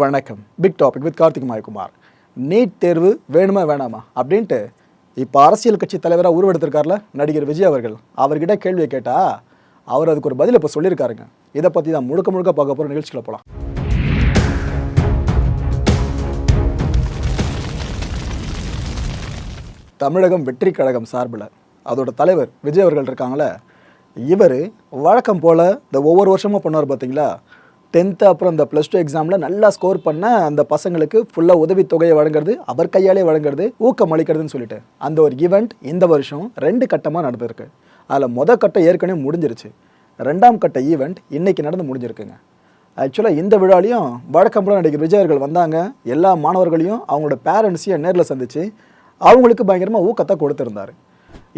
வணக்கம். Big topic with Karthik Mayakumar NEET தேர்வு வேணுமா வேணாமா? அப்படின்ட்டு இப்போ அரசியல் கட்சி தலைவராக உருவெடுத்திருக்கார்ல நடிகர் விஜய் அவர்கள். அவர்கிட்ட கேள்வியை கேட்டால் அவர் அதுக்கு ஒரு பதில் இப்போ சொல்லியிருக்காருங்க. இதை பற்றி தான் முழுக்க முழுக்க பார்க்க போகிற நிகழ்ச்சிகளை போகலாம் தமிழகம் வெற்றி கழகம் சார்பில் அதோட தலைவர் விஜய் அவர்கள் இருக்காங்களே இவர் வழக்கம் போல் இந்த ஒவ்வொரு வருஷமும் பண்ணுவார் பார்த்தீங்களா டென்த்து அப்புறம் இந்த ப்ளஸ் டூ எக்ஸாமில் நல்லா ஸ்கோர் பண்ண அந்த பசங்களுக்கு ஃபுல்லாக உதவித்தொகையை வழங்குறது அவர் கையாலே வழங்குறது ஊக்கம் அளிக்கிறதுன்னு சொல்லிட்டு. அந்த ஒரு ஈவெண்ட் இந்த வருஷம் ரெண்டு கட்டமாக நடந்திருக்கு. அதில் மொதல் கட்டம் ஏற்கனவே முடிஞ்சிருச்சு. ரெண்டாம் கட்ட ஈவெண்ட் இன்றைக்கி நடந்து முடிஞ்சிருக்குங்க. ஆக்சுவலாக இந்த விழாலையும் வழக்கம் போல நடிகர் விஜய் அவர்கள் வந்தாங்க. எல்லா மாணவர்களையும் அவங்களோட பேரண்ட்ஸையும் நேரில் சந்திச்சு அவங்களுக்கு பயங்கரமாக ஊக்கத்தை கொடுத்துருந்தார்.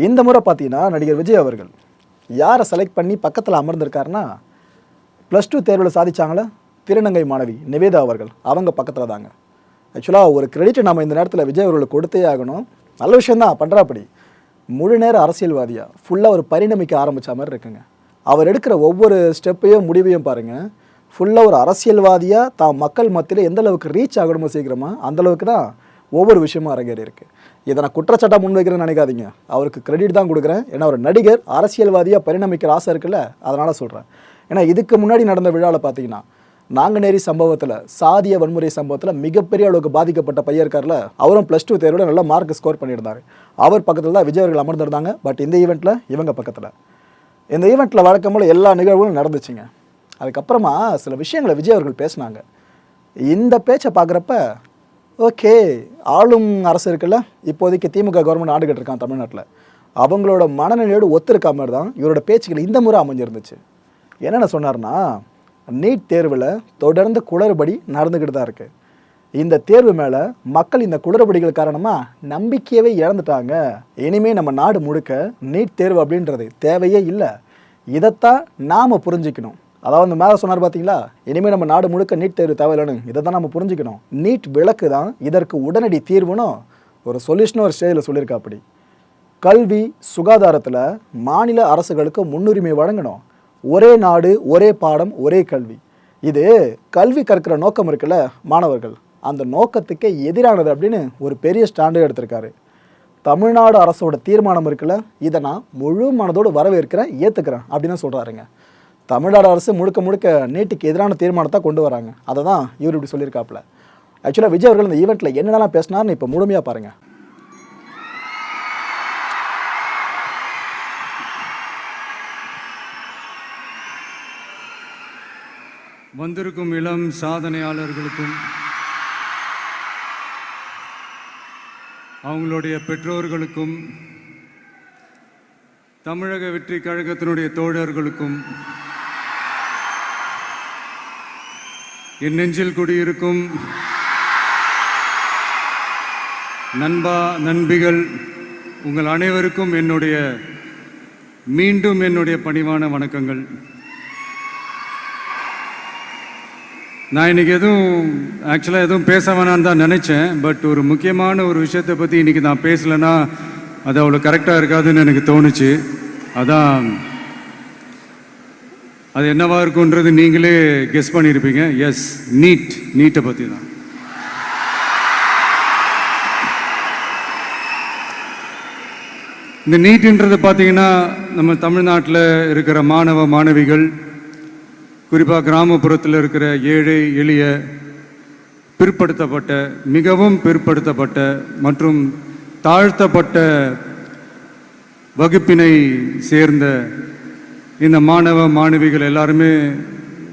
இந்த முறை பார்த்தீங்கன்னா நடிகர் விஜய் அவர்கள் யாரை செலக்ட் பண்ணி பக்கத்தில் அமர்ந்திருக்காருன்னா ப்ளஸ் டூ தேர்வில் சாதிச்சாங்களே? திருநங்கை மாணவி நிவேதா அவர்கள். அவங்க பக்கத்தில் தாங்க. ஆக்சுவலாக ஒரு கிரெடிட்டை நம்ம இந்த நேரத்தில் விஜய் அவர்களுக்கு கொடுத்தே ஆகணும். நல்ல விஷயந்தான் பண்ணுறாப்படி முழு நேர அரசியல்வாதியாக ஃபுல்லாக ஒரு பரிணமிக்க ஆரம்பித்த மாதிரி இருக்குங்க. அவர் எடுக்கிற ஒவ்வொரு ஸ்டெப்பையும் முடிவையும் பாருங்கள் ஃபுல்லாக ஒரு அரசியல்வாதியாக தான் மக்கள் மத்தியில் எந்த அளவுக்கு ரீச் ஆகணுமோ சீக்கிரமாக அந்த அளவுக்கு தான் ஒவ்வொரு விஷயமும் அரங்கேறி இருக்குது இதை நான் குற்றச்சாட்டாக முன்வைக்கிறேன்னு நினைக்காதீங்க. அவருக்கு கிரெடிட் தான் கொடுக்குறேன். ஏன்னா ஒரு நடிகர் அரசியல்வாதியாக பரிணமிக்கிற ஆசை இருக்குல்ல அதனால் சொல்கிறேன் ஏன்னா இதுக்கு முன்னாடி நடந்த விழாவில் பார்த்தீங்கன்னா நாங்குநேரி சம்பவத்தில் சாதிய வன்முறை சம்பவத்தில் மிகப்பெரிய அளவுக்கு பாதிக்கப்பட்ட பையன் இருக்கார்ல அவரும் ப்ளஸ் டூ தேர்வில் நல்ல மார்க் ஸ்கோர் பண்ணியிருந்தார். அவர் பக்கத்தில் தான் விஜய் அவர்கள் அமர்ந்திருந்தாங்க பட் இந்த ஈவெண்ட்டில் இவங்க பக்கத்தில். இந்த ஈவெண்ட்டில் வழக்கம் போல் எல்லா நிகழ்வுகளும் நடந்துச்சுங்க. அதுக்கப்புறமா சில விஷயங்களை விஜய் அவர்கள் பேசினாங்க. இந்த பேச்சை பார்க்குறப்ப ஓகே ஆளும் அரசு இருக்குல்ல இப்போதைக்கு திமுக கவர்மெண்ட் ஆண்டுகிட்டு இருக்கான் தமிழ்நாட்டில். அவங்களோட மனநிலையோடு ஒத்திருக்க மாதிரி தான் இவரோட பேச்சுக்கள் இந்த முறை அமைஞ்சிருந்துச்சு. என்னென்ன சொன்னார்னா நீட் தேர்வில் தொடர்ந்து குளறுபடி நடந்துக்கிட்டு தான் இருக்குது இந்த தேர்வு மேலே மக்கள் இந்த குளறுபடிகள் காரணமாக நம்பிக்கையவே இழந்துட்டாங்க. இனிமேல் நம்ம நாடு முழுக்க நீட் தேர்வு அப்படின்றது தேவையே இல்லை. இதைத்தான் நாம் புரிஞ்சுக்கணும். அதாவது இந்த மேலே சொன்னார் பார்த்தீங்களா இனிமேல் நம்ம நாடு முழுக்க நீட் தேர்வு தேவையில்லைன்னு. இதை தான் நம்ம புரிஞ்சுக்கணும். நீட் விளக்கு தான் இதற்கு உடனடி தீர்வுன்னு ஒரு சொல்யூஷனும் ஒரு ஸ்டேஜில் சொல்லியிருக்கா அப்படி கல்வி சுகாதாரத்தில் மாநில அரசுகளுக்கு முன்னுரிமை வழங்கணும். ஒரே நாடு ஒரே பாடம் ஒரே கல்வி. இது கல்வி கற்கிற நோக்கம் இருக்குல்ல மாணவர்கள். அந்த நோக்கத்துக்கே எதிரானது அப்படின்னு ஒரு பெரிய ஸ்டாண்டு எடுத்திருக்காரு. தமிழ்நாடு அரசோட தீர்மானம் இருக்குல்ல இதை நான் முழு மனதோடு வரவேற்கிறேன் ஏற்றுக்கிறேன் அப்படின்னு சொல்கிறாருங்க தமிழ்நாடு அரசு முழுக்க முழுக்க நீட்டுக்கு எதிரான தீர்மானத்தை கொண்டு வராங்க. அதை தான் இவர் இப்படி சொல்லியிருக்காப்புல. ஆக்சுவலாக விஜய் அவர்கள் இந்த ஈவெண்ட்டில் என்னென்னலாம் பேசினார்னு இப்போ முழுமையாக பாருங்கள் வந்திருக்கும் இளம் சாதனையாளர்களுக்கும் அவங்களுடைய பெற்றோர்களுக்கும் தமிழக வெற்றி கழகத்தினுடைய தோழர்களுக்கும் என் நெஞ்சில் குடியிருக்கும் நண்பா நண்பிகள் உங்கள் அனைவருக்கும் என்னுடைய மீண்டும் என்னுடைய பணிவான வணக்கங்கள். நான் இன்னைக்கு எதுவும் ஆக்சுவலாக எதுவும் பேச வேணான்னு தான் நினச்சேன் பட் ஒரு முக்கியமான ஒரு விஷயத்தை பற்றி இன்னைக்கு நான் பேசலைன்னா அது அவ்வளோ கரெக்டாக இருக்காதுன்னு எனக்கு தோணுச்சு. அதான் அது என்னவா இருக்குன்றது நீங்களே கெஸ் பண்ணியிருப்பீங்க எஸ் நீட் நீட்டை பற்றி தான் இந்த நீட்டுன்றது பார்த்தீங்கன்னா நம்ம தமிழ்நாட்டில் இருக்கிற மாணவ மாணவிகள் குறிப்பாக கிராமப்புறத்தில் இருக்கிற ஏழை எளிய பிற்படுத்தப்பட்ட மிகவும் பிற்படுத்தப்பட்ட மற்றும் தாழ்த்தப்பட்ட வகுப்பினை சேர்ந்த இந்த மாணவ மாணவிகள் எல்லாருமே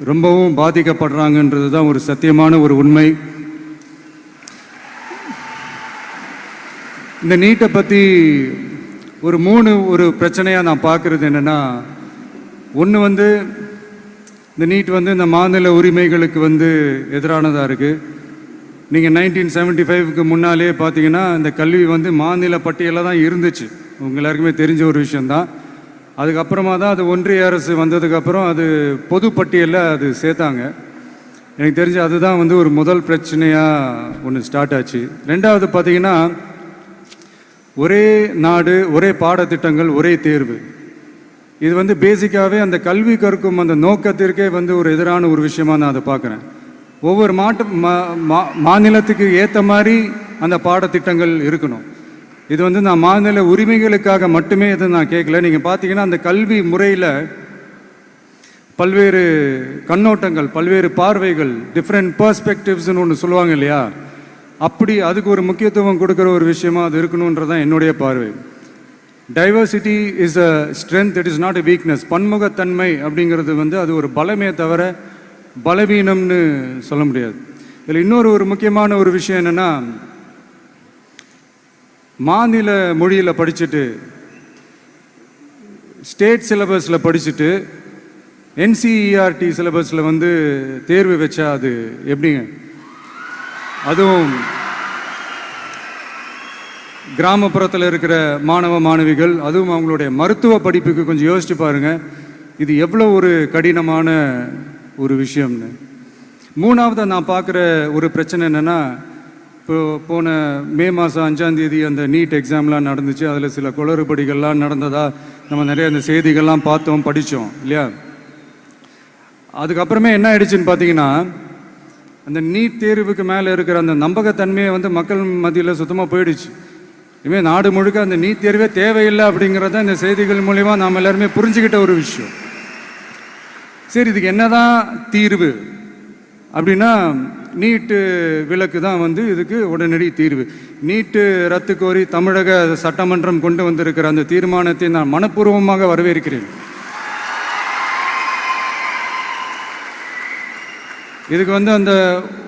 ரொம்பவும் பாதிக்கப்படுறாங்கன்றது தான் ஒரு சத்தியமான ஒரு உண்மை. இந்த நீட்டை பற்றி ஒரு மூணு ஒரு பிரச்சனையாக நான் பார்க்குறது என்னென்னா ஒன்று வந்து இந்த நீட் வந்து இந்த மாநில உரிமைகளுக்கு வந்து எதிரானதாக இருக்குது நீங்கள் நைன்டீன் செவன்ட்டி ஃபைவ்க்கு முன்னாலே பார்த்தீங்கன்னா இந்த கல்வி வந்து மாநில பட்டியலில் தான் இருந்துச்சு. உங்கள் எல்லாருக்குமே தெரிஞ்ச ஒரு விஷயந்தான் அதுக்கப்புறமா தான் அது ஒன்றிய அரசு வந்ததுக்கப்புறம் அது பொது பட்டியலில் அது சேர்த்தாங்க. எனக்கு தெரிஞ்சு அதுதான் வந்து ஒரு முதல் பிரச்சனையாக ஒன்று ஸ்டார்ட் ஆச்சு. ரெண்டாவது பார்த்தீங்கன்னா ஒரே நாடு ஒரே பாடத்திட்டங்கள் ஒரே தேர்வு. இது வந்து பேசிக்காகவே அந்த கல்வி கற்கும் அந்த நோக்கத்திற்கே வந்து ஒரு எதிரான ஒரு விஷயமாக நான் அதை பார்க்குறேன். ஒவ்வொரு மாட்டு மா- மா- மாநிலத்துக்கு ஏற்ற மாதிரி அந்த பாடத்திட்டங்கள் இருக்கணும். இது வந்து நான் மாநில உரிமைகளுக்காக மட்டுமே இதை நான் கேட்கல. நீங்கள் பார்த்தீங்கன்னா அந்த கல்வி முறையில் பல்வேறு கண்ணோட்டங்கள் பல்வேறு பார்வைகள் டிஃப்ரெண்ட் பர்ஸ்பெக்டிவ்ஸ்னு ஒன்று சொல்லுவாங்க இல்லையா? அப்படி அதுக்கு ஒரு முக்கியத்துவம் கொடுக்குற ஒரு விஷயமா அது இருக்கணுன்றதான் என்னுடைய பார்வை. Diversity is a strength it is not a weakness பன்முகத்தன்மை அப்படிங்கிறது வந்து அது ஒரு பலமே தவிர பலவீனம்னு சொல்ல முடியாது. இதில் இன்னொரு ஒரு முக்கியமான ஒரு விஷயம் என்னென்னா மாநில மொழியில் படிச்சுட்டு ஸ்டேட் சிலபஸில் படிச்சுட்டு என்சிஇஆர்டி சிலபஸில் வந்து தேர்வு வச்சா அது எப்படிங்க? அதுவும் கிராமப்புறத்தில் இருக்கிற மாணவ மாணவிகள் அதுவும் அவங்களுடைய மருத்துவ படிப்புக்கு கொஞ்சம் யோசிச்சு பாருங்க. இது எவ்வளோ ஒரு கடினமான ஒரு விஷயம்னு. மூணாவது நான் பார்க்குற ஒரு பிரச்சனை என்னென்னா இப்போ போன மே மாதம் அஞ்சாந்தேதி அந்த நீட் எக்ஸாம்லாம் நடந்துச்சு. அதில் சில குளறுபடிகள்லாம் நடந்ததாக நம்ம நிறைய அந்த செய்திகள்லாம் பார்த்தோம் படித்தோம் இல்லையா? அதுக்கப்புறமே என்ன ஆயிடுச்சுன்னு பார்த்தீங்கன்னா அந்த நீட் தேர்வுக்கு மேலே இருக்கிற அந்த நம்பகத்தன்மையை வந்து மக்கள் மத்தியில் சுத்தமாக போயிடுச்சு. இனிமேல் நாடு முழுக்க அந்த நீட் தேர்வே தேவையில்லை அப்படிங்கிறத இந்த செய்திகள் மூலிமா நாம் எல்லாருமே புரிஞ்சுக்கிட்ட ஒரு விஷயம். சரி இதுக்கு என்னதான் தீர்வு? அப்படின்னா நீட்டு விலக்கு தான் வந்து இதுக்கு உடனடி தீர்வு. நீட்டு ரத்து கோரி தமிழக சட்டமன்றம் கொண்டு வந்திருக்கிற அந்த தீர்மானத்தை நான் மனப்பூர்வமாக வரவேற்கிறேன். இதுக்கு வந்து அந்த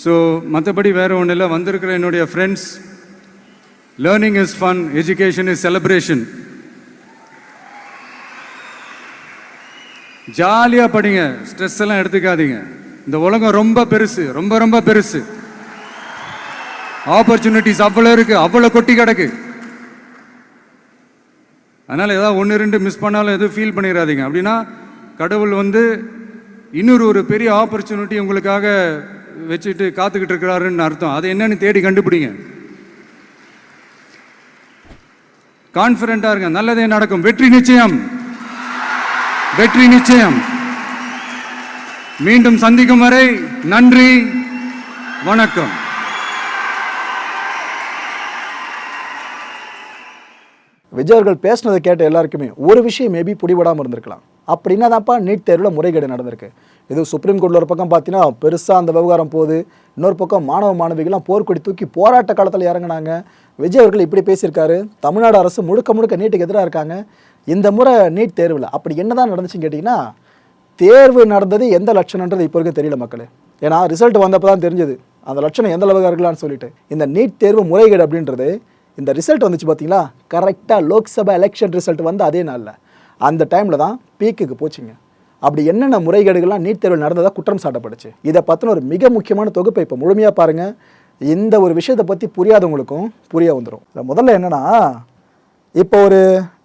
ஸோ மற்றபடி வேறு ஒன்றும் இல்லை. வந்திருக்கிற என்னுடைய friends learning is fun education is celebration ஜாலியாக படிங்க. ஸ்ட்ரெஸ் எல்லாம் எடுத்துக்காதீங்க. இந்த உலகம் ரொம்ப பெருசு ரொம்ப ரொம்ப பெருசு. ஆப்பர்ச்சுனிட்டிஸ் அவ்வளோ இருக்கு அவ்வளோ கொட்டி கிடக்கு. அதனால் ஏதாவது ஒன்று ரெண்டு மிஸ் பண்ணாலும் எதுவும் ஃபீல் பண்ணிடாதீங்க அப்படின்னா கடவுள் வந்து இன்னொரு ஒரு பெரிய ஆப்பர்ச்சுனிட்டி உங்களுக்காக வச்சுட்டு காத்துக்கிட்டு இருக்கிறாருன்னு அர்த்தம். அது என்னன்னு தேடி கண்டுபிடிங்க. கான்ஃபிடென்ட்டாக இருங்க. நல்லதே நடக்கும். வெற்றி நிச்சயம். வெற்றி நிச்சயம். மீண்டும் சந்திக்கும் வரை நன்றி. வணக்கம். விஜய் அவர்கள் கேட்ட எல்லாருக்குமே ஒரு விஷயம் மேபி பிடிபடாமல் இருந்திருக்கலாம். அப்படின்னா தான்ப்பா நீட் தேர்வில் முறைகேடு நடந்திருக்கு. இது சுப்ரீம் கோர்ட்டில் ஒரு பக்கம் பார்த்தீங்கன்னா பெருசாக அந்த விவகாரம் போகுது. இன்னொரு பக்கம் மாணவ மாணவிகள்லாம் போர்க்கொடி தூக்கி போராட்ட காலத்தில் இறங்குனாங்க. விஜய் அவர்கள் இப்படி பேசியிருக்காரு. தமிழ்நாடு அரசு முழுக்க முழுக்க நீட்டுக்கு எதிராக இருக்காங்க. இந்த முறை நீட் தேர்வில் அப்படி என்னதான் நடந்துச்சுன்னு கேட்டிங்கன்னா தேர்வு நடந்தது எந்த லட்சணன்றது இப்போ வரைக்கும் தெரியல மக்களே. ஏன்னா ரிசல்ட் வந்தப்போ தான் தெரிஞ்சது. அந்த லட்சணம் எந்த அளவுக்கு இருக்கலாம்னு சொல்லிட்டு. இந்த நீட் தேர்வு முறைகேடு அப்படின்றது இந்த ரிசல்ட் வந்துச்சு பார்த்தீங்களா கரெக்டாக லோக்சபா எலெக்ஷன் ரிசல்ட் வந்து அதே நாளில். அந்த டைமில் தான் பீக்குக்கு போச்சுங்க. அப்படி என்னென்ன முறைகேடுகள்லாம் நீட் தேர்வில் நடந்ததாக குற்றம் சாட்டப்பட்டுச்சு. இதை பற்றின ஒரு மிக முக்கியமான தொகுப்பை இப்போ முழுமையாக பாருங்கள் இந்த ஒரு விஷயத்தை பற்றி புரியாதவங்களுக்கும் புரிய வந்துடும் இதுல முதல்ல என்னென்னா இப்போ ஒரு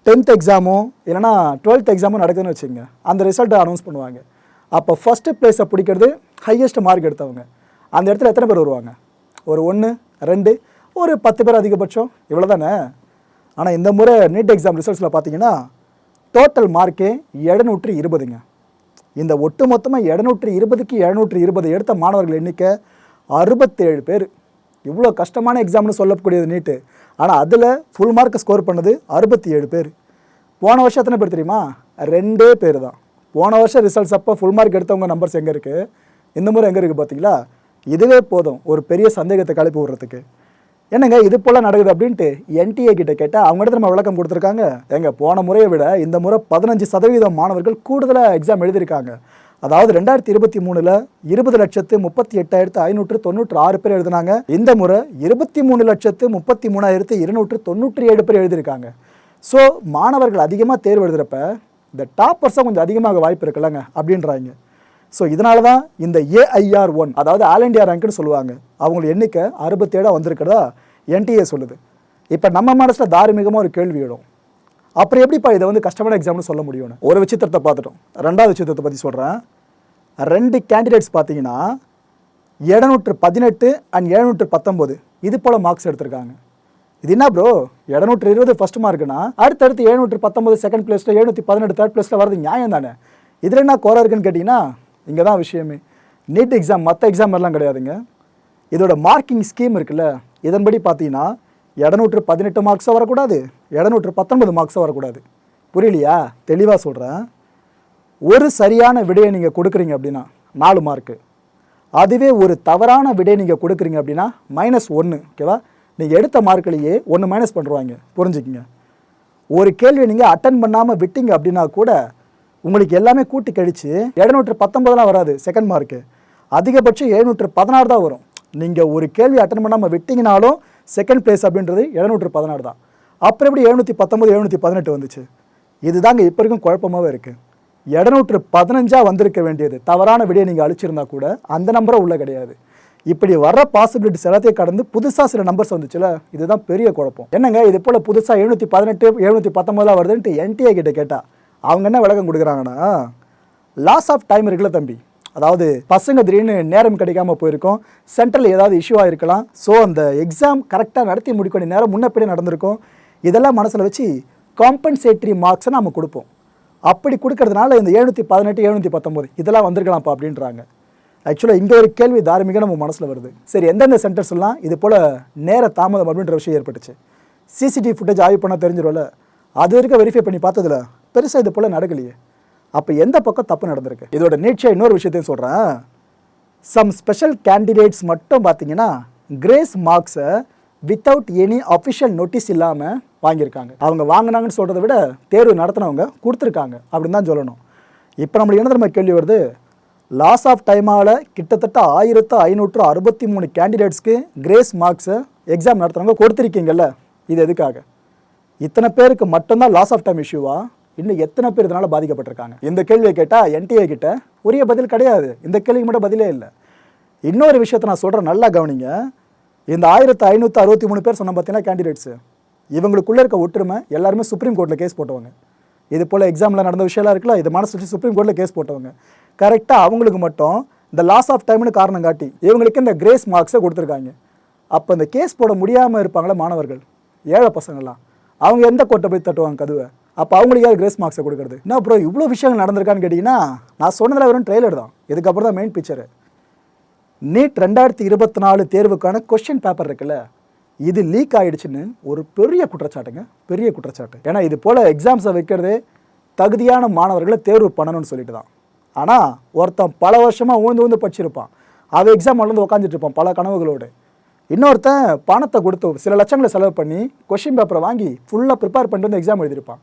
டென்த் எக்ஸாமோ இல்லைனா டுவெல்த் எக்ஸாமோ நடக்குதுன்னு வச்சுங்க அந்த ரிசல்ட்டை அனௌன்ஸ் பண்ணுவாங்க. அப்போ ஃபஸ்ட்டு ப்ளேஸை பிடிக்கிறது ஹையஸ்ட் மார்க் எடுத்தவங்க. அந்த இடத்துல எத்தனை பேர் வருவாங்க? ஒரு ஒன்று ரெண்டு ஒரு பத்து பேர் அதிகபட்சம். இவ்வளோ தானே ஆனால் இந்த முறை நீட் எக்ஸாம் ரிசல்ட்ஸில் பார்த்தீங்கன்னா டோட்டல் மார்க்கே எழுநூற்றி இருபதுங்க. இந்த ஒட்டு மொத்தமாக இரநூற்றி இருபதுக்கு எழுநூற்றி இருபது எடுத்த மாணவர்கள் எண்ணிக்கை அறுபத்தேழு பேர். இவ்வளோ கஷ்டமான எக்ஸாம்னு சொல்லக்கூடியது நீட்டு. ஆனால் அதில் ஃபுல் மார்க் ஸ்கோர் பண்ணது அறுபத்தி ஏழு பேர். போன வருஷம் எத்தனை பேர் தெரியுமா? ரெண்டே பேர் தான். போன வருஷம் ரிசல்ட்ஸ் அப்போ ஃபுல் மார்க் எடுத்தவங்க நம்பர்ஸ் எங்கே இருக்குது இந்த முறை எங்கே இருக்குது பார்த்தீங்களா இதுவே போதும். ஒரு பெரிய சந்தேகத்தை கலப்பி விடுறதுக்கு. என்னங்க இது போல நடக்குது அப்படின்ட்டு என்டிஏ கிட்ட கேட்டால் அவங்க இடத்துல நம்ம விளக்கம் கொடுத்துருக்காங்க. எங்க போன முறையை விட இந்த முறை பதினஞ்சு சதவீதம் மாணவர்கள் கூடுதலாக எக்ஸாம் எழுதியிருக்காங்க. அதாவது ரெண்டாயிரத்தி இருபத்தி மூணுல இருபது லட்சத்து முப்பத்தி எட்டாயிரத்து ஐநூற்று தொண்ணூற்று ஆறு பேர் எழுதினாங்க. இந்த முறை இருபத்தி மூணு லட்சத்து முப்பத்தி மூணாயிரத்து இருநூற்று தொண்ணூற்றி ஏழு பேர் எழுதியிருக்காங்க. ஸோ மாணவர்கள் அதிகமாக தேர்வு எழுதுறப்ப இந்த டாப்பர்ஸாக கொஞ்சம் அதிகமாக வாய்ப்பு இருக்குல்லங்க அப்படின்றாங்க. ஸோ இதனால தான் இந்த ஏஐஆர் ஒன் அதாவது ஆல் இண்டியா ரேங்க்னு சொல்லுவாங்க அவங்களோட எண்ணிக்கை அறுபத்தேழாக வந்திருக்கிறதா என்டிஏ சொல்லுது. இப்போ நம்ம மனசில் தார்மீகமாக ஒரு கேள்வி இடும் அப்புறம் எப்படிப்பா இதை வந்து கஷ்டமான எக்ஸாம்னு சொல்ல முடியும்னு? ஒரு விசித்திரத்தை பார்த்துட்டோம். ரெண்டாவது விசித்திரத்தை பற்றி சொல்கிறேன் ரெண்டு கேண்டிடேட்ஸ் பார்த்தீங்கன்னா எழுநூற்று பதினெட்டு அண்ட் எழுநூற்று பத்தொம்போது இது போல் மார்க்ஸ் எடுத்திருக்காங்க. இது என்ன ப்ரோ இரநூற்று இருபது ஃபஸ்ட் மார்க்குனா அடுத்தடுத்து எழுநூற்று பத்தொம்பது செகண்ட் பிளேஸில் எழுநூற்றி பதினெட்டு தேர்ட் பிளேஸில் வரது நியாயம் தானே இதில் என்ன குறை இருக்குன்னு கேட்டிங்கன்னா இங்கே தான் விஷயமே. நீட் எக்ஸாம் மற்ற எக்ஸாம் எல்லாம் கிடையாதுங்க. இதோட மார்க்கிங் ஸ்கீம் இருக்குல்ல இதன்படி பார்த்தீங்கன்னா இரநூற்று பதினெட்டு மார்க்ஸாக வரக்கூடாது இரநூற்று பத்தொன்பது மார்க்ஸாக வரக்கூடாது. புரியலையா? தெளிவாக சொல்கிறேன் ஒரு சரியான விடையை நீங்கள் கொடுக்குறீங்க அப்படின்னா நாலு மார்க்கு அதுவே ஒரு தவறான விடையை நீங்கள் கொடுக்குறீங்க அப்படின்னா மைனஸ் ஒன்று ஓகேவா நீங்கள் எடுத்த மார்க்லேயே ஒன்று மைனஸ் பண்ணுருவாங்க புரிஞ்சுக்கிங்க. ஒரு கேள்வியை நீங்கள் அட்டன் பண்ணாமல் விட்டீங்க அப்படின்னா கூட உங்களுக்கு எல்லாமே கூட்டி கழிச்சு எழுநூற்று பத்தொன்பதுலாம் வராது செகண்ட் மார்க்கு அதிகபட்சம் எழுநூற்று பதினாறு தான் வரும். நீங்கள் ஒரு கேள்வி அட்டன் பண்ணாமல் விட்டிங்கனாலும் செகண்ட் பிளேஸ் அப்படின்றது எழுநூற்று பதினாறு தான். அப்புறம் எப்படி எழுநூற்றி பத்தொம்பது எழுநூற்றி பதினெட்டு வந்துச்சு? இதுதாங்க இப்போ வரைக்கும் குழப்பமாகவே இருக்குது இரநூற்று பதினஞ்சா வந்திருக்க வேண்டியது. தவறான விடையை நீங்கள் அழிச்சிருந்தா கூட அந்த நம்பரும் உள்ளே கிடையாது. இப்படி வர பாசிபிலிட்டிஸ் எல்லாத்தையும் கடந்து புதுசாக சில நம்பர்ஸ் வந்துச்சுல இதுதான் பெரிய குழப்பம். என்னங்க இது போல் புதுசாக எழுநூற்றி பதினெட்டு எழுநூற்றி பத்தொம்போதா வருதுன்ட்டு என்டிஏ கிட்ட கேட்டால் அவங்க என்ன விளக்கம் கொடுக்குறாங்கன்னா லாஸ் ஆஃப் டைம் இருக்குல்ல தம்பி. அதாவது பசங்க திடீர்னு நேரம் கிடைக்காம போயிருக்கோம் சென்ட்ரல் ஏதாவது இஷ்யூவாக இருக்கலாம் ஸோ அந்த எக்ஸாம் கரெக்டாக நடத்தி முடிக்க வேண்டிய நேரம் முன்னப்பிடி நடந்திருக்கும். இதெல்லாம் மனசில் வச்சு காம்பன்சேட்டரி மார்க்ஸை நம்ம கொடுப்போம். அப்படி கொடுக்கறதுனால இந்த எழுநூற்றி பதினெட்டு எழுநூற்றி பத்தொம்போது இதெல்லாம் வந்திருக்கலாம்ப்பா அப்படின்றாங்க. ஆக்சுவலாக இங்கே ஒரு கேள்வி தார்மீக நம்ம மனசில் வருது. சரி எந்தெந்த சென்டர்ஸ் எல்லாம் இது போல் நேர தாமதம் அப்படின்ற விஷயம் ஏற்பட்டுச்சு? சிசிடிவி ஃபுட்டேஜ் ஆய்வு பண்ணால் தெரிஞ்சிடும்ல அது வரைக்கும் வெரிஃபை பண்ணி பார்த்ததுல பெருசாக இது போல் நடக்கலையே. அப்போ எந்த பக்கம் தப்பு நடந்திருக்கு? இதோட நீட்சியாக இன்னொரு விஷயத்தையும் சொல்கிறேன் சம் ஸ்பெஷல் கேண்டிடேட்ஸ் மட்டும் பார்த்தீங்கன்னா கிரேஸ் மார்க்ஸை வித்தவுட் எனி அஃபிஷியல் நோட்டீஸ் இல்லாமல் வாங்கியிருக்காங்க. அவங்க வாங்கினாங்கன்னு சொல்கிறத விட தேர்வு நடத்தினவங்க கொடுத்துருக்காங்க அப்படின்னு தான் சொல்லணும். இப்போ நம்மளுக்கு என்ன நம்ம கேள்வி வருது? லாஸ் ஆஃப் டைமால் கிட்டத்தட்ட ஆயிரத்து ஐநூற்று அறுபத்தி மூணு கேண்டிடேட்ஸ்க்கு கிரேஸ் மார்க்ஸை எக்ஸாம் நடத்துனவங்க கொடுத்துருக்கீங்கல்ல. இது எதுக்காக? இத்தனை பேருக்கு மட்டும்தான் லாஸ் ஆஃப் டைம் இஷ்யூவா இன்னும் எத்தனை பேர் இதனால் பாதிக்கப்பட்டிருக்காங்க? இந்த கேள்வியை கேட்டால் என்டிஏ கிட்ட உரிய பதில் கிடையாது. இந்த கேள்விக்கு மட்டும் பதிலே இல்லை. இன்னொரு விஷயத்த நான் சொல்கிறேன் நல்லா கவனிங்க. இந்த ஆயிரத்து ஐநூற்றி அறுபத்தி மூணு பேர் சொன்ன பார்த்தீங்கன்னா கேண்டிடேட்ஸு இவங்களுக்குள்ளே இருக்க ஒற்றுமை எல்லாருமே சுப்ரீம் கோர்ட்டில் கேஸ் போட்டவங்க. இது போல் எக்ஸாமில் நடந்த விஷயம்லாம் இருக்குல்ல இது மனசு வச்சு சுப்ரீம் கோர்ட்டில் கேஸ் போட்டவங்க. கரெக்டாக அவங்களுக்கு மட்டும் இந்த லாஸ் ஆஃப் டைம்னு காரணம் காட்டி இவங்களுக்கு இந்த கிரேஸ் மார்க்ஸை கொடுத்துருக்காங்க. அப்போ இந்த கேஸ் போட முடியாமல் இருப்பாங்களே மாணவர்கள் ஏழை பசங்கள்லாம். அவங்க எந்த கோட்டை போய் தட்டுவாங்க கதுவை? அப்போ அவங்களுக்கு யார் கிரேஸ் மார்க்ஸை கொடுக்குறது? என்ன அப்புறம் இவ்வளோ விஷயங்கள் நடந்திருக்கான்னு கேட்டிங்கன்னா நான் சொன்னதில் வெறும் ட்ரெய்லர் தான். இதுக்கப்புறம் தான் மெயின் பிக்சரு நீட் ரெண்டாயிரத்தி இருபத்தி நாலு தேர்வுக்கான கொஷின் பேப்பர் இருக்குல்ல இது லீக் ஆகிடுச்சின்னு ஒரு பெரிய குற்றச்சாட்டுங்க. பெரிய குற்றச்சாட்டு. ஏன்னா இது போல் எக்ஸாம்ஸை வைக்கிறதே தகுதியான மாணவர்களை தேர்வு பண்ணணும்னு சொல்லிட்டு தான். ஆனால் ஒருத்தன் பல வருஷமாக ஊந்து ஊந்து படிச்சிருப்பான். அவள் எக்ஸாம் வந்து உட்காந்துட்டு இருப்பான் பல கனவுகளோடு. இன்னொருத்தன் பணத்தை கொடுத்து சில லட்சங்களை செலவு பண்ணி கொஷின் பேப்பரை வாங்கி ஃபுல்லாக ப்ரிப்பேர் பண்ணிட்டு வந்து எக்ஸாம் எழுதியிருப்பான்.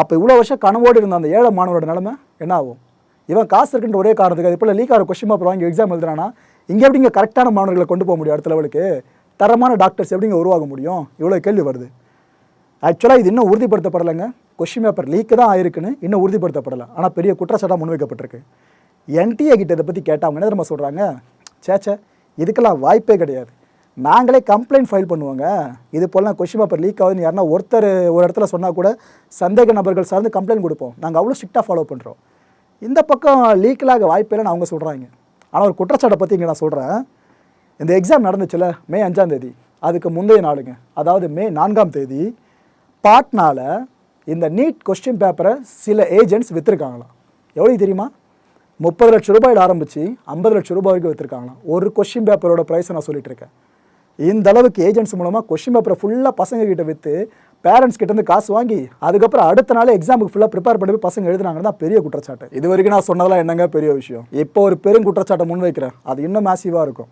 அப்போ இவ்வளோ வருஷம் கனவோடு இருந்த அந்த ஏழை மாணவரோட நிலமை என்ன ஆகும்? இவன் காசு இருக்குன்ற ஒரே காரணத்துக்கு அது போல் லீக் ஆகிற கொஸ்டின் பேப்பர் வாங்கி எக்ஸாம் எழுதுறானா? இங்கே எப்படிங்க கரெக்டான மாணவர்களை கொண்டு போக முடியும் அடுத்த லெவலுக்கு தரமான டாக்டர்ஸ் எப்படிங்க உருவாக முடியும்? இவ்வளோ கேள்வி வருது. ஆக்சுவலாக இது இன்னும் உறுதிப்படுத்தப்படலைங்க. கொஷின் பேப்பர் லீக்கு தான் ஆயிருக்குன்னு இன்னும் உறுதிப்படுத்தப்படலை. ஆனால் பெரிய குற்றச்சாட்டாக முன்வைக்கப்பட்டிருக்கு. என்டிஏ கிட்ட இதை பற்றி கேட்டால் அவங்க என்ன தெரியுமா சொல்கிறாங்க சேச்சே இதுக்கெல்லாம் வாய்ப்பே கிடையாது. நாங்களே கம்ப்ளைண்ட் ஃபைல் பண்ணுவோங்க. இது போலாம் கொஷின் பேப்பர் லீக் ஆகுதுன்னு யாருன்னா ஒருத்தர் ஒரு இடத்துல சொன்னால் கூட சந்தேக நபர்கள் சார்ந்து கம்ப்ளைண்ட் கொடுப்போம். நாங்கள் அவ்வளோ ஸ்ட்ரிக்டாக ஃபாலோ பண்ணுறோம் இந்த பக்கம் லீக்கலாக வாய்ப்பே இல்லைன்னு அவங்க சொல்கிறாங்க ஆனால் ஒரு குற்றச்சாட்டை பற்றி இங்கே நான் சொல்கிறேன் இந்த எக்ஸாம் நடந்துச்சுல மே அஞ்சாம் தேதி. அதுக்கு முந்தைய நாளுங்க. அதாவது மே நான்காம் தேதி பாட்னால இந்த நீட் கொஸ்டின் பேப்பரை சில ஏஜென்ட்ஸ் விற்றுருக்காங்களாம் எவ்வளோ தெரியுமா? முப்பது லட்ச ரூபாயில் ஆரம்பித்து ஐம்பது லட்ச ரூபாய் வரைக்கும் விற்றுருக்காங்களாம் ஒரு கொஸ்டின் பேப்பரோட ப்ரைஸை நான் சொல்லிட்டு இருக்கேன். இந்த அளவுக்கு ஏஜென்ட்ஸ் மூலமாக கொஷின் பேப்பரை ஃபுல்லாக பசங்க கிட்ட விற்று பேரண்ட்ஸ் கிட்ட இருந்து காசு வாங்கி அதுக்கப்புறம் அடுத்த நாள் எக்ஸாமுக்கு ஃபுல்லாக ப்ரிப்பேர் பண்ணி பசங்க எழுதுனாங்கன்னா தான் பெரிய குற்றச்சாட்டு. இது வரைக்கும் நான் சொன்னதெல்லாம் என்னங்க பெரிய விஷயம்? இப்போ ஒரு பெரும் குற்றச்சாட்டை முன்வைக்கிறேன். அது இன்னும் மேசிவாக இருக்கும்.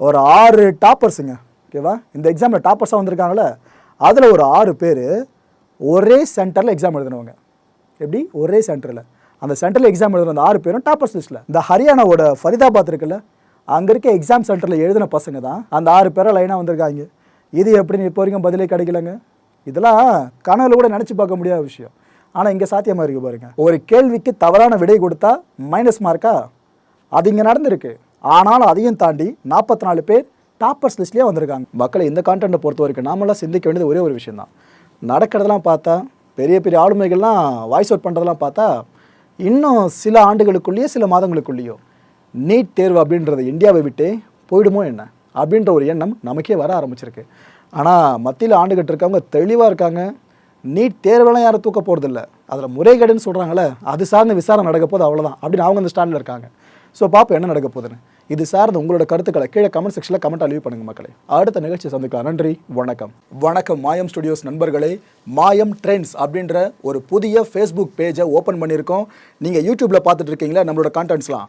ஒரு ஆறு டாப்பர்ஸுங்க ஓகேவா இந்த எக்ஸாமில் டாப்பர்ஸாக வந்திருக்காங்களே அதில் ஒரு ஆறு பேர் ஒரே சென்டரில் எக்ஸாம் எழுதினவங்க. எப்படி? ஒரே சென்டரில் அந்த சென்டரில் எக்ஸாம் எழுதுன அந்த ஆறு பேரும் டாப்பர்ஸ் லிஸ்ட்டில் இந்த ஹரியானாவோட ஃபரிதாபாத் இருக்குல்ல? அங்கே இருக்க எக்ஸாம் சென்டரில் எழுதின பசங்க தான். அந்த ஆறு பேரை லைனாக வந்திருக்காங்க. இது எப்படின்னு இப்போ வரைக்கும் பதிலே கிடைக்கலங்க? இதெல்லாம் கனவுல கூட நினச்சி பார்க்க முடியாத விஷயம். ஆனால் இங்கே சாத்தியமாக இருக்குது பாருங்கள் ஒரு கேள்விக்கு தவறான விடை கொடுத்தா மைனஸ் மார்க்கா அது இங்கே நடந்திருக்கு. ஆனாலும் அதையும் தாண்டி நாற்பத்தி நாலு பேர் டாப்பர்ஸ் லிஸ்ட்லேயே வந்திருக்காங்க. மக்களை இந்த கான்டென்ட்டை பொறுத்த வரைக்கும் நாமெல்லாம் சிந்திக்க வேண்டியது ஒரே ஒரு விஷயம் தான். நடக்கிறதெல்லாம் பார்த்தா பெரிய பெரிய ஆளுமைகள்லாம் வாய்ஸ் அவுட் பண்ணுறதெல்லாம் பார்த்தா இன்னும் சில ஆண்டுகளுக்குள்ளேயோ சில மாதங்களுக்குள்ளேயோ நீட் தேர்வு அப்படின்றது இந்தியாவை விட்டு போயிடுமோ என்ன? அப்படின்ற ஒரு எண்ணம் நமக்கே வர ஆரம்பிச்சிருக்கு. ஆனால் மத்தியில் ஆண்டுகிட்டு இருக்கவங்க தெளிவாக இருக்காங்க. நீட் தேர்வெல்லாம் யாரும் தூக்க போகிறதில்ல அதில் முறைகேடுன்னு சொல்கிறாங்களே அது சார்ந்த விசாரணை நடக்க போது அவ்வளோதான் அப்படின்னு அவங்க அந்த ஸ்டாண்டில் இருக்காங்க. ஸோ பார்ப்போம் என்ன நடக்க போகுதுன்னு. இது சார்ந்த உங்களோட கருத்துக்களை கீழே கமெண்ட் செக்ஷனில் கமெண்ட் அழிவு பண்ணுங்க மக்களே. அடுத்த நிகழ்ச்சி சந்திக்கலாம். நன்றி வணக்கம். வணக்கம் மாயம் ஸ்டுடியோஸ் நண்பர்களே. மாயம் ட்ரெண்ட்ஸ் அப்படின்ற ஒரு புதிய ஃபேஸ்புக் பேஜை ஓப்பன் பண்ணியிருக்கோம். நீங்கள் யூடியூப்பில் பார்த்துட்டு இருக்கீங்களா? நம்மளோட கான்டென்ட்ஸ்லாம்